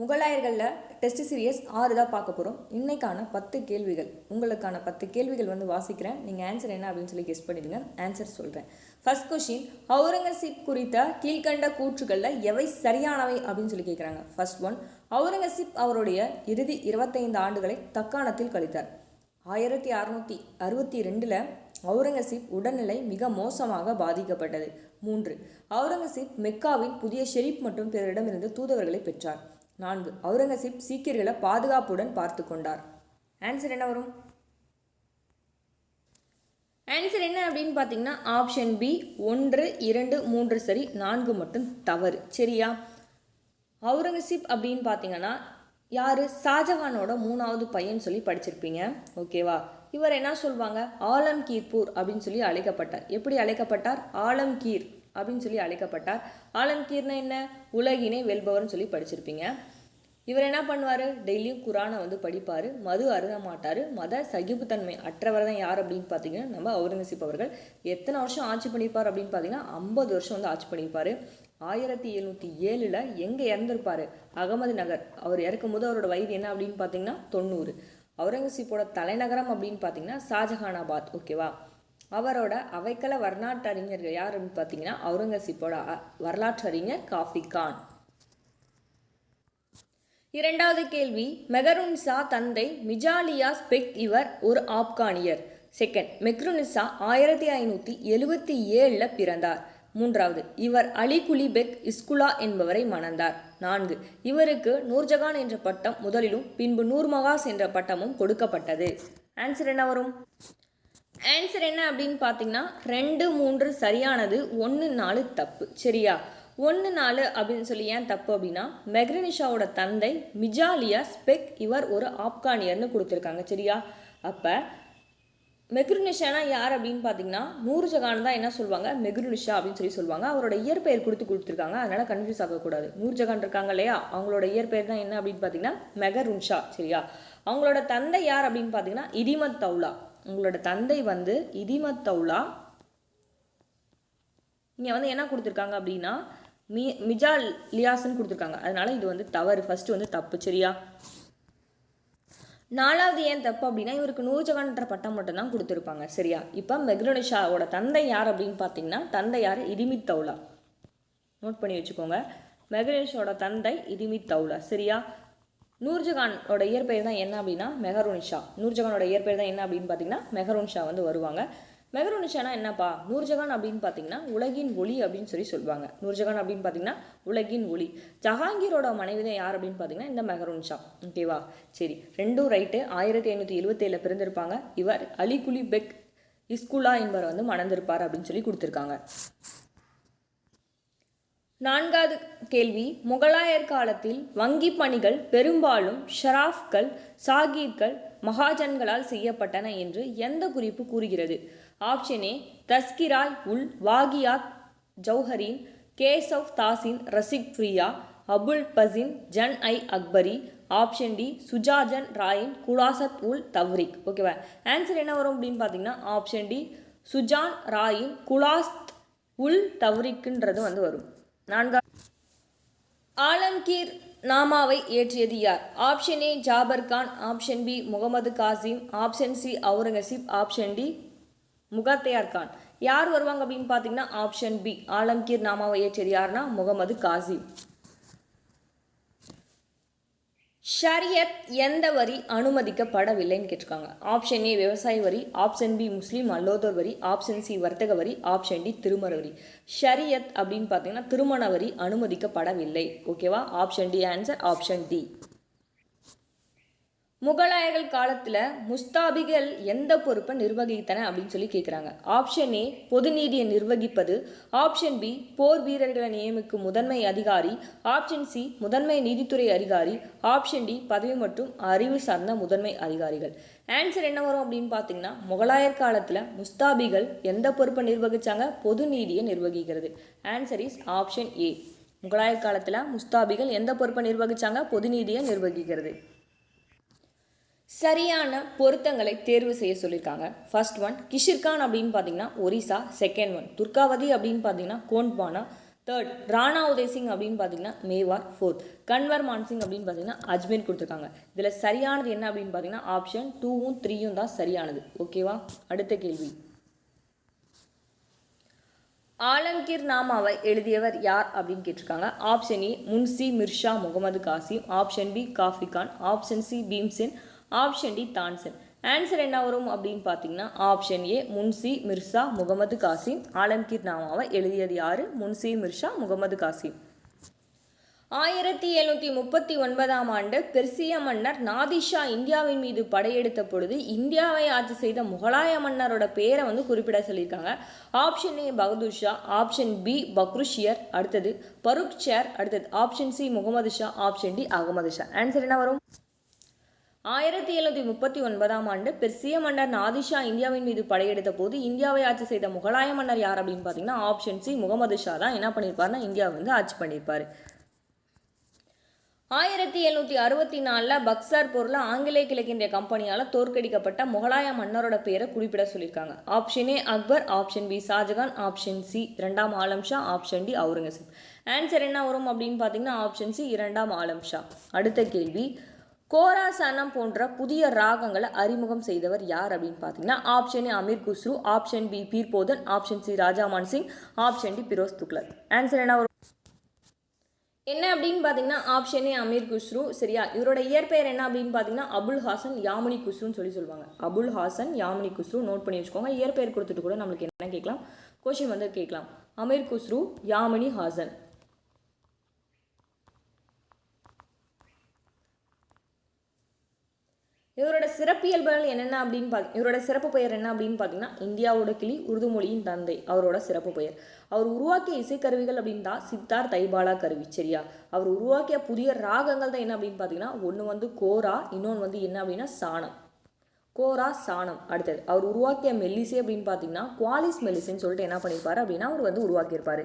முகலாயர்களில் test serious ஆறு தான் பார்க்க போகிறோம் இன்னைக்கான பத்து கேள்விகள். உங்களுக்கான பத்து கேள்விகள் வந்து வாசிக்கிறேன். நீங்கள் ஆன்சர் என்ன அப்படின்னு சொல்லி கெஸ்ட் பண்ணிடுங்க. ஆன்சர் சொல்கிறேன் ஃபர்ஸ்ட் கொஷின் அவுரங்கசீப் குறித்த கீழ்கண்ட கூற்றுகளில் எவை சரியானவை அப்படின்னு சொல்லி கேட்குறாங்க ஃபர்ஸ்ட் ஒன் அவுரங்கசீப் அவருடைய இறுதி இருபத்தைந்து ஆண்டுகளை தக்காணத்தில் கழித்தார். ஆயிரத்தி அறுநூற்றி அறுபத்தி ரெண்டில் அவுரங்கசீப் உடல்நிலை மிக மோசமாக பாதிக்கப்பட்டது. மூன்று அவுரங்கசீப் மெக்காவின் புதிய ஷெரீப் மற்றும் பிறரிடமிருந்து தூதுவர்களை பெற்றார். நான்கு. அவுரங்கசீப் சீக்கியர்களை பாதுகாப்புடன் பார்த்து கொண்டார். ஆன்சர் என்ன வரும்? ஆன்சர் என்ன அப்படின்னு பார்த்தீங்கன்னா ஆப்ஷன் பி ஒன்று இரண்டு மூன்று சரி நான்கு மட்டும் தவறு. சரியா? அவுரங்கசீப் அப்படின்னு பார்த்தீங்கன்னா யார்? ஷாஜஹானோட மூணாவது பையன் சொல்லி படிச்சிருப்பீங்க. ஓகேவா இவர் என்ன சொல்லுவாங்க ஆலம்கீர்பூர் அப்படின்னு சொல்லி அழைக்கப்பட்டார். எப்படி அழைக்கப்பட்டார்? ஆலம்கீர். அப்படின்னு சொல்லி அழைக்கப்பட்டார் ஆலம்கீர்னா என்ன? உலகினை வெல்பவர்னு சொல்லி படிச்சிருப்பீங்க. இவர் என்ன பண்ணுவார்? டெய்லியும் குரானை வந்து படிப்பார் மது அருக மாட்டார் மத சகிப்புத்தன்மை அற்றவர் தான் யார் அப்படின்னு பார்த்தீங்கன்னா நம்ம அவுரங்கசீப் அவர்கள். எத்தனை வருஷம் ஆட்சி பண்ணியிருப்பார் அப்படின்னு பார்த்தீங்கன்னா ஐம்பது வருஷம் வந்து ஆட்சி பண்ணியிருப்பார். ஆயிரத்தி எழுநூற்றி ஏழில் எங்கே இறந்துருப்பார்? அகமது நகர். அவர் இறக்கும் போது அவரோட வயது என்ன அப்படின்னு பார்த்தீங்கன்னா தொண்ணூறு. அவுரங்கசீப்போட தலைநகரம் அப்படின்னு பார்த்தீங்கன்னா ஷாஜஹானாபாத் ஓகேவா? அவரோட அவைக்கள வரலாற்று யாருன்னு பார்த்தீங்கன்னா அவுரங்கசீப்போட வரலாற்றறிஞர் வரலாற்று அறிஞர் காஃபி கான். இரண்டாவது கேள்வி மெகருன்சா தந்தை மிஜாலியாஸ் பெக் இவர் ஒரு ஆப்கானியர். செகண்ட் மெக்ருனிசா ஆயிரத்தி ஐநூற்றி எழுபத்தி ஏழில் பிறந்தார். மூன்றாவது இவர் அலி பெக் இஸ்குலா என்பவரை மணந்தார். நான்கு இவருக்கு நூர்ஜகான் என்ற பட்டம் முதலிலும் பின்பு நூர்மகாஸ் என்ற பட்டமும் கொடுக்கப்பட்டது. ஆன்சர் என்ன வரும்? ஆன்சர் என்ன அப்படின்னு பார்த்தீங்கன்னா ரெண்டு மூன்று சரியானது ஒன்று நாலு தப்பு. சரியா? ஒன்று நாலு அப்படின்னு சொல்லி ஏன் தப்பு அப்படின்னா மெக்ரனிஷாவோட தந்தை மிஜாலியா ஸ்பெக் இவர் ஒரு ஆப்கானியர்னு கொடுத்துருக்காங்க. சரியா? அப்போ மெக்ருனிஷானா யார் அப்படின்னு பார்த்தீங்கன்னா நூர்ஜகான் தான் என்ன சொல்லுவாங்க? மெக்ருனிஷா அப்படின்னு சொல்லி சொல்லுவாங்க. அவரோட இயற்பெயர் கொடுத்து கொடுத்துருக்காங்க. அதனால் கன்ஃபியூஸ் ஆகக்கூடாது. நூர்ஜகான் இருக்காங்க இல்லையா? அவங்களோட இயற்பெயர் தான் என்ன அப்படின்னு பார்த்தீங்கன்னா மெகருன்ஷா. சரியா? அவங்களோட தந்தை யார் அப்படின்னு பார்த்தீங்கன்னா இதிமத் தௌலா. உங்களோட தந்தை வந்து இதிமத்தௌலா இங்கே வந்து என்ன கொடுத்துருக்காங்க அப்படின்னா மி மிஜால் லியாஸ்ன்னு கொடுத்துருக்காங்க. அதனால இது வந்து தவறு. ஃபர்ஸ்ட் வந்து தப்பு சரியா? நாலாவது ஏன் தப்பு அப்படின்னா இவருக்கு நூர்ஜகான்ன்ற பட்டம் மட்டும்தான் கொடுத்துருப்பாங்க சரியா? இப்போ மெக்ரோனிஷாவோட தந்தை யார் அப்படின்னு பார்த்தீங்கன்னா தந்தை யார்? இதிமித் தௌலா. நோட் பண்ணி வச்சுக்கோங்க. மெகரேஷோட தந்தை இதிமித் தௌலா சரியா? நூர்ஜகானோட இயற்பெயர் தான் என்ன அப்படின்னா மெஹரூனிஷா. நூர்ஜகானோட இயற்பெயர் தான் என்ன அப்படின்னு பார்த்தீங்கன்னா மெஹரூன்ஷா வந்து வருவாங்க. மெஹரூனிஷானா என்னப்பா? நூர்ஜகான் அப்படின்னு பார்த்தீங்கன்னா உலகின் ஒளி அப்படின்னு சொல்லி சொல்லுவாங்க. நூர்ஜகான் அப்படின்னு பார்த்தீங்கன்னா உலகின் ஒளி. ஜஹாங்கீரோட மனைவி தான் யார் அப்படின்னு பார்த்தீங்கன்னா இந்த மெஹருனிஷா. ஓகேவா சரி ரெண்டும் ரைட்டு ஆயிரத்தி ஐநூற்றி எழுபத்தேழில் பிறந்திருப்பாங்க. இவர் அலிகுலி பெக் இஸ்குலா என்பவர் வந்து மணந்திருப்பார் அப்படின்னு சொல்லி கொடுத்துருக்காங்க. நான்காவது கேள்வி. முகலாயர் காலத்தில் வங்கி பணிகள் பெரும்பாலும் ஷராஃப்கள் சாகீர்கள் மகாஜன்களால் செய்யப்பட்டன என்று எந்த குறிப்பு கூறுகிறது? ஆப்ஷன் ஏ தஸ்கிராய் உல் வாகியாத் ஜௌஹரின் கேசவ் தாசின் ரசிக் ஃப்ரியா அபுல் பசின் ஜன் ஐ அக்பரி. ஆப்ஷன் டி சுஜாஜன் ராயின் குலாசத் உல் தவ்ரிக். ஓகேவா ஆன்சர் என்ன வரும் அப்படின்னு பார்த்தீங்கன்னா ஆப்ஷன் டி சுஜான் ராயின் குலாஸ்த் உல் தவ்ரிக்குன்றது வந்து வரும். நான்கா ஆலம்கீர் நாமாவை ஏற்றியது யார்? Option A Jafar Khan. Option B Muhammad Kasim. Option C Aurangzeb. Option D Mukhtiyar Khan. யார் வருவாங்க அப்படின்னு பார்த்தீங்கன்னா ஆப்ஷன் பி ஆலம்கீர் நாமாவை ஏற்றியது யாருன்னா முகமது காசிம். ஷரியத் எந்த வரி அனுமதிக்கப்படவில்லைன்னு கேட்டிருக்காங்க. ஆப்ஷன் ஏ விவசாய வரி ஆப்ஷன் பி முஸ்லீம் அல்லோதர் வரி ஆப்ஷன் சி வர்த்தக வரி ஆப்ஷன் டி திருமண வரி. ஷரியத் அப்படின்னு பார்த்தீங்கன்னா திருமண வரி அனுமதிக்கப்படவில்லை. ஓகேவா option D answer option D முகலாயர்கள் காலத்தில் முஸ்தாபிகள் எந்த பொறுப்பை நிர்வகித்தன அப்படின்னு சொல்லி கேட்குறாங்க ஆப்ஷன் ஏ பொது நீதியை நிர்வகிப்பது. ஆப்ஷன் பி போர் வீரர்களை நியமிக்கும் முதன்மை அதிகாரி. ஆப்ஷன் சி முதன்மை நீதித்துறை அதிகாரி. ஆப்ஷன் டி பதவி மற்றும் அறிவு சார்ந்த முதன்மை அதிகாரிகள். ஆன்சர் என்ன வரும் அப்படின்னு பார்த்தீங்கன்னா முகலாயர் காலத்தில் முஸ்தாபிகள் எந்த பொறுப்பை நிர்வகிச்சாங்க? பொது நீதியை நிர்வகிக்கிறது. ஆன்சர் இஸ் ஆப்ஷன் ஏ முகலாயர் காலத்தில் முஸ்தாபிகள் எந்த பொறுப்பை நிர்வகிச்சாங்க? பொது நீதியை நிர்வகிக்கிறது. சரியான பொருத்தங்களை தேர்வு செய்ய சொல்லியிருக்காங்க. ஃபர்ஸ்ட் ஒன் கிஷிர்கான் அப்படின்னு பார்த்தீங்கன்னா ஒரிசா. செகண்ட் ஒன் துர்காவதி அப்படின்னு பார்த்தீங்கன்னா கோண்ட்பானா தேர்ட் ராணா உதய் சிங் அப்படின்னு பார்த்தீங்கன்னா மேவார். ஃபோர்த் கன்வர் மான்சிங் அப்படின்னு பார்த்தீங்கன்னா அஜ்மீர் கொடுத்துருக்காங்க. இதில் சரியானது என்ன அப்படின்னு பார்த்தீங்கன்னா ஆப்ஷன் டூவும் த்ரீயும் தான் சரியானது. ஓகேவா அடுத்த கேள்வி. ஆலம்கீர் நாமாவை எழுதியவர் யார் அப்படின்னு கேட்டிருக்காங்க. Option A Munshi Mirza Mohammed Kasim. Option B Khafi Khan. Option C Bhimsen. Option D தான்சன். Answer என்ன வரும் அப்படின்னு பார்த்தீங்கன்னா ஆப்ஷன் ஏ முன்சி மிர்சா முகமது காசிம். ஆலம்கீர் நாமாவை எழுதியது யாரு? முன்சி மிர்ஷா முகமது காசிம். ஆயிரத்தி எழுநூற்றி முப்பத்தி ஒன்பதாம் ஆண்டு பெர்சிய மன்னர் நாதிஷா இந்தியாவின் மீது படையெடுத்த பொழுது இந்தியாவை ஆட்சி செய்த முகலாய மன்னரோட பேரை வந்து குறிப்பிட சொல்லியிருக்காங்க. ஆப்ஷன் ஏ பகதூர்ஷா ஆப்ஷன் பி பக்ருஷியர் அடுத்தது பருக் ஷேர் அடுத்தது option C Mohammed Shah option D Ahmed Shah. Answer என்ன வரும்? ஆயிரத்தி எழுநூற்றி முப்பத்தி ஒன்பதாம் ஆண்டு பெர்சிய மன்னர் நாதிஷா இந்தியாவின் மீது படையெடுத்த போது இந்தியாவை ஆட்சி செய்த முகலாய மன்னர் யார் அப்படின்னு பார்த்தீங்கன்னா ஆப்ஷன் சி முகமது ஷா தான். என்ன பண்ணியிருப்பாருன்னா இந்தியாவை வந்து ஆட்சி பண்ணியிருப்பார். ஆயிரத்தி எழுநூற்றி அறுபத்தி நாலில் பக்சார் போரில் ஆங்கிலேய கிழக்கிந்திய கம்பெனியால் தோற்கடிக்கப்பட்ட முகலாய மன்னரோட பேரை குறிப்பிட சொல்லியிருக்காங்க. Option A Akbar. Option B Shahjahan. Option C இரண்டாம் Alam Shah. Option D Aurangzeb. Answer என்ன வரும் அப்படின்னு பார்த்தீங்கன்னா ஆப்ஷன் சி இரண்டாம் ஆலம் ஷா. அடுத்த கேள்வி கோராசனம் போன்ற புதிய ராகங்களை அறிமுகம் செய்தவர் யார் அப்படின்னு பார்த்தீங்கன்னா option A Amir Khusrau option B பீர்போதன் option C ராஜாமான் Singh option D Firoz துக்லர் answer என்ன வரும்? என்ன அப்படின்னு பார்த்தீங்கன்னா ஆப்ஷன் ஏ அமீர் குஸ்ரு சரியா? இவரோட இயற்பெயர் என்ன அப்படின்னு பார்த்தீங்கன்னா அபுல் ஹாசன் யாமினி குஸ்ருன்னு சொல்லி சொல்லுவாங்க. அபுல் ஹாசன் யாமினி குஸ்ரு நோட் பண்ணி வச்சுக்கோங்க. இயற்பெயர் கொடுத்துட்டு கூட நம்மளுக்கு என்ன கேட்கலாம். கொஷின் வந்து கேட்கலாம். அமீர் குஸ்ரு யாமினி ஹாசன். இவரோட சிறப்பியல்புகள் என்னென்ன அப்படின்னு பார்த்து இவரோட சிறப்பு பெயர் என்ன அப்படின்னு பார்த்தீங்கன்னா இந்தியாவோட கிளி உருது மொழியின் தந்தை அவரோட சிறப்பு பெயர். அவர் உருவாக்கிய இசைக்கருவிகள் அப்படின்னு தான் சித்தார் தைபாலா கருவி சரியா? அவர் உருவாக்கிய புதிய ராகங்கள் தான் என்ன அப்படின்னு பார்த்தீங்கன்னா ஒன்று வந்து கோரா இன்னொன்று வந்து என்ன அப்படின்னா சாணம். கோரா சாணம் அடுத்தது. அவர் உருவாக்கிய மெல்லிசை அப்படின்னு பார்த்தீங்கன்னா குவாலிஸ் மெல்லிசைன்னு சொல்லிட்டு என்ன பண்ணியிருப்பாரு அப்படின்னா அவர் வந்து உருவாக்கியிருப்பாரு.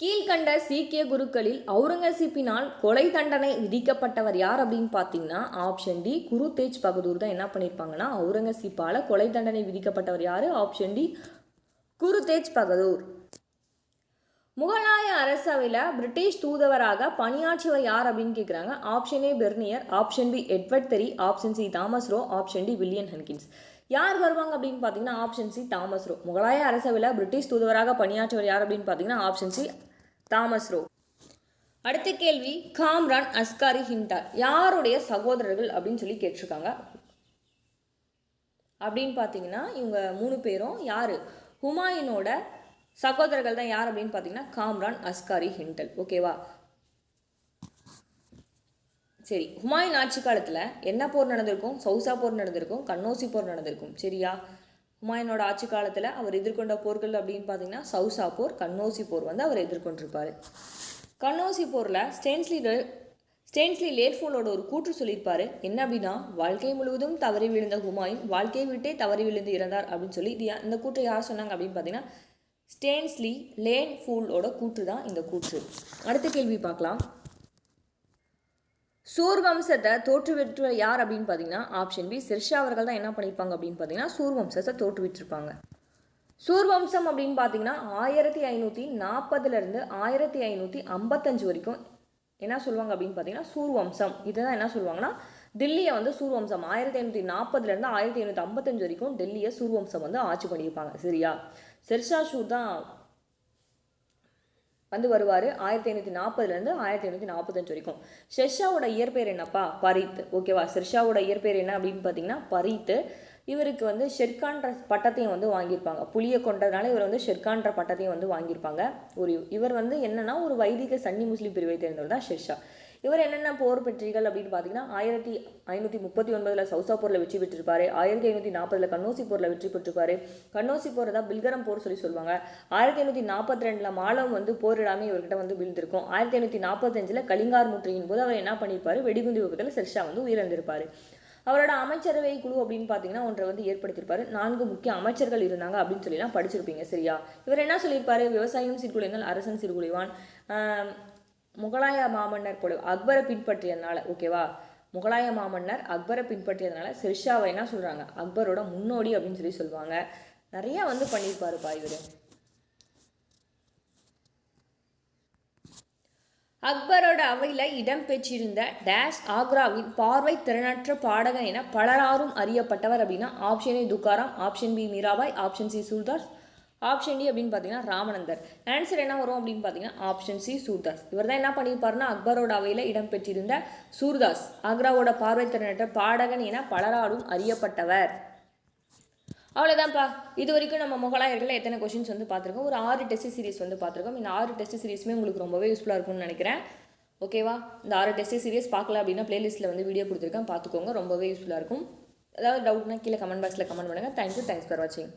கீழ்கண்ட சீக்கிய குருக்களில் அவுரங்கசீப்பினால் கொலை தண்டனை விதிக்கப்பட்டவர் யார் அப்படின்னு பார்த்தீங்கன்னா ஆப்ஷன் டி குரு தேஜ் பகதூர் தான் என்ன பண்ணியிருப்பாங்கன்னா அவுரங்கசீப்பால் கொலை தண்டனை விதிக்கப்பட்டவர் யார்? Option D Guru Tegh Bahadur. முகலாய அரசவையில் பிரிட்டிஷ் தூதுவராக பணியாற்றியவர் யார் அப்படின்னு கேட்குறாங்க option A Bernier option B Edward Terry option C Thomas Roe option D William Hawkins. யார் வருவாங்க அப்படின்னு பார்த்தீங்கன்னா ஆப்ஷன் சி தாமஸ் ரோ. முகலாய அரசவையில் பிரிட்டிஷ் தூதுவராக பணியாற்றியவர் யார் அப்படின்னு பார்த்தீங்கன்னா ஆப்ஷன் சி தாமஸ் ரோ. அடுத்த கேள்வி காம்ரான் அஸ்காரி ஹிண்டார். யாருடைய சகோதரர்கள் அப்படின்னு சொல்லி கேட்டிருக்காங்க. அப்படின்னு பார்த்தீங்கன்னா இவங்க மூணு பேரும் யார்? ஹுமாயூனோட சகோதரர்கள் தான் யார் அப்படின்னு பார்த்தீங்கன்னா காம்ரான் அஸ்காரி ஹிண்டல். ஓகேவா சரி ஹுமாயூன் ஆட்சி காலத்தில் என்ன போர் நடந்திருக்கும்? சௌசா போர் நடந்திருக்கும் கண்ணோசி போர் நடந்திருக்கும். சரியா? ஹுமாயூனோட ஆட்சி காலத்தில் அவர் எதிர்கொண்ட போர்கள் அப்படின்னு பார்த்தீங்கன்னா சவுசா போர் கண்ணோசி போர் வந்து அவர் எதிர்கொண்டிருப்பார். கண்ணோசி போரில் ஸ்டேன்ஸ்லி ஸ்டேன்ஸ்லி லேட்ஃபோலோட ஒரு கூற்று சொல்லியிருப்பார். என்ன அப்படின்னா வாழ்க்கை முழுவதும் தவறி விழுந்த ஹுமாயூன் வாழ்க்கையை விட்டே தவறி விழுந்து இறந்தார் அப்படின்னு சொல்லி இது இந்த கூற்றை யார் சொன்னாங்க அப்படின்னு பார்த்தீங்கன்னா ஸ்டேன்ஸ்லி லேன் ஃபூலோட கூற்று தான் இந்த கூற்று. அடுத்த கேள்வி பார்க்கலாம். சூர்வம்சத்தை தோற்றுவிற்ற யார் அப்படின்னு பார்த்தீங்கன்னா ஆப்ஷன் பி சிர்ஷா அவர்கள் தான் என்ன பண்ணியிருப்பாங்க அப்படின்னு பார்த்தீங்கன்னா சூர்வம்சத்தை தோற்றுவிட்டிருப்பாங்க. சூர்வம்சம் அப்படின்னு பார்த்தீங்கன்னா ஆயிரத்தி ஐநூற்றி நாற்பதுலேருந்து ஆயிரத்தி ஐநூற்றி ஐம்பத்தஞ்சு வரைக்கும் என்ன சொல்லுவாங்க அப்படின்னு பார்த்தீங்கன்னா சூர்வம்சம் இதுதான் என்ன சொல்லுவாங்கன்னா டெல்லியை வந்து சூர்வம்சம் ஆயிரத்தி ஐநூற்றி நாற்பதுலேருந்து ஆயிரத்தி ஐநூற்றி ஐம்பத்தஞ்சு வரைக்கும் டெல்லியை சூர்வம்சம் வந்து ஆட்சி பண்ணியிருப்பாங்க. சரியா? ஷெர்ஷா ஷூர் தான் வந்து வருவார் ஆயிரத்தி ஐநூற்றி நாற்பதுலேருந்து ஆயிரத்தி ஐநூற்றி நாற்பத்தஞ்சு வரைக்கும். ஷெர்ஷாவோட இயற்பெயர் என்னப்பா? பரீத். ஓகேவா ஷெர்ஷாவோட இயற்பெயர் என்ன அப்படின்னு பார்த்தீங்கன்னா பரீத். இவருக்கு வந்து ஷெர்கான்ற பட்டத்தையும் வந்து வாங்கியிருப்பாங்க. புளியை கொண்டதுனால இவர் வந்து ஷெர்கான்ற பட்டத்தையும் வந்து வாங்கியிருப்பாங்க. ஒரு இவர் வந்து என்னன்னா ஒரு வைதிக சன்னி முஸ்லீம் பிரிவை தேர்ந்தவர் தான் ஷெர்ஷா. இவர் என்னென்ன போர் வெற்றிகள் அப்படின்னு பார்த்தீங்கன்னா ஆயிரத்தி ஐநூற்றி முப்பத்தி ஒன்பதில் சவுசா போரில் வெற்றி பெற்றிருப்பாரு. ஆயிரத்தி ஐநூற்றி நாற்பதில் கண்ணோசி போரில் வெற்றி பெற்றிருப்பாரு. கண்ணோசி போர் தான் பில்கரம் போர் சொல்லி சொல்லுவாங்க. ஆயிரத்தி ஐநூற்றி நாற்பத்தி ரெண்டில் மாலம் வந்து போரிடாமல் இவர்கிட்ட வந்து விழுந்திருக்கும். ஆயிரத்தி ஐநூற்றி நாற்பத்தஞ்சில் கலிங்கார் முற்றுகையின் போது அவர் என்ன பண்ணியிருப்பாரு? வெடிகுண்டு விபத்தில் ஷெர்ஷா வந்து உயிரிழந்திருப்பார். அவரோட அமைச்சரவை குழு அப்படின்னு பார்த்தீங்கன்னா ஒன்றை வந்து ஏற்படுத்தியிருப்பாரு. நான்கு முக்கிய அமைச்சர்கள் இருந்தாங்க அப்படின்னு சொல்லிலாம் படிச்சிருப்பீங்க சரியா? இவர் என்ன சொல்லியிருப்பாரு? விவசாயம் சீர்குலைந்தால் அரசன் சீர்குலைவான் முகலாய மாமன்னர் போல அக்பரை பின்பற்றியதுனால ஓகேவா முகலாய மாமன்னர் அக்பரை பின்பற்றியதுனால ஷெர்ஷாவை என்ன சொல்கிறாங்க அக்பரோட முன்னோடி அப்படின்னு சொல்லி சொல்லுவாங்க. நிறையா வந்து பண்ணியிருப்பாருப்பா இவர். அக்பரோட அவையில் இடம்பெற்றிருந்த டேஷ் ஆக்ராவின் பார்வை திறனற்ற பாடகன் என பலராரும் அறியப்பட்டவர் அப்படின்னா option A Tukaram option B Mirabai option C Surdas option D அப்படின்னு பார்த்தீங்கன்னா ராமநந்தர். ஆன்சர் என்ன வரும் அப்படின்னு பார்த்தீங்கன்னா ஆப்ஷன் சி சூர்தாஸ். இவர் தான் என்ன பண்ணியிருப்பாருன்னா அக்பரோட அவையில் இடம்பெற்றிருந்த சூர்தாஸ். ஆக்ராவோட பார்வை திறனற்ற பாடகன் என பலராலும் அறியப்பட்டவர். அவ்வளோதான்ப்பா இது வரைக்கும் நம்ம முகலாயர்களில் எத்தனை கொஷின்ஸ் வந்து பார்த்துருக்கோம்? ஒரு ஆறு டெஸ்ட் சீரிஸ் வந்து பார்த்துருக்கோம். இந்த ஆறு டெஸ்ட் சீரிஸுமே உங்களுக்கு ரொம்பவே யூஸ்ஃபுல்லாக இருக்கும்னு நினைக்கிறேன். ஓகேவா இந்த ஆறு டெஸ்ட் சீரிஸ் பார்க்கல அப்படின்னா பிளேலிஸ்ட்டில் வந்து வீடியோ கொடுத்துருக்கேன். பார்த்துக்கோங்க. ரொம்பவே யூஸ்ஃபுல்லாக இருக்கும். ஏதாவது டவுட்னா கீழே கமெண்ட் பாக்ஸில் கமெண்ட் பண்ணுங்கள் தேங்க்யூ தேங்க்ஸ் ஃபார் வாட்சிங்